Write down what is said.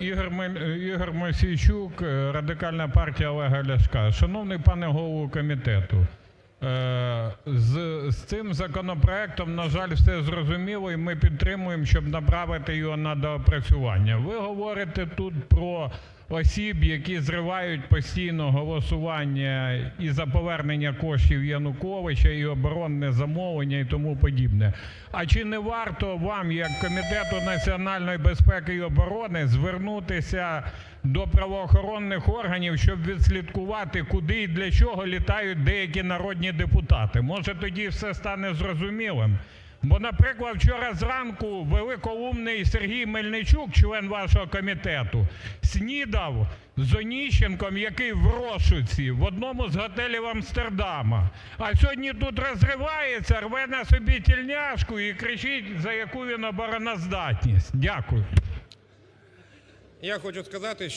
Ігор Мосійчук, Радикальна партія Олега Ляшка. Шановний пане голово комітету, з цим законопроектом, на жаль, все зрозуміло і ми підтримуємо, щоб направити його на доопрацювання. Ви говорите тут про осіб, які зривають постійно голосування і за повернення коштів Януковича, і оборонне замовлення, і тому подібне. А чи не варто вам як Комітету національної безпеки і оборони звернутися до правоохоронних органів, щоб відслідкувати, куди і для чого літають деякі народні депутати? Може тоді все стане зрозумілим? Бо, наприклад, вчора зранку великоумний Сергій Мельничук, член вашого комітету, снідав з Онищенком, який в розшуці, в одному з готелів Амстердама. А сьогодні тут розривається, рве на собі тельняшку і кричить, за яку він обороноздатність. Дякую.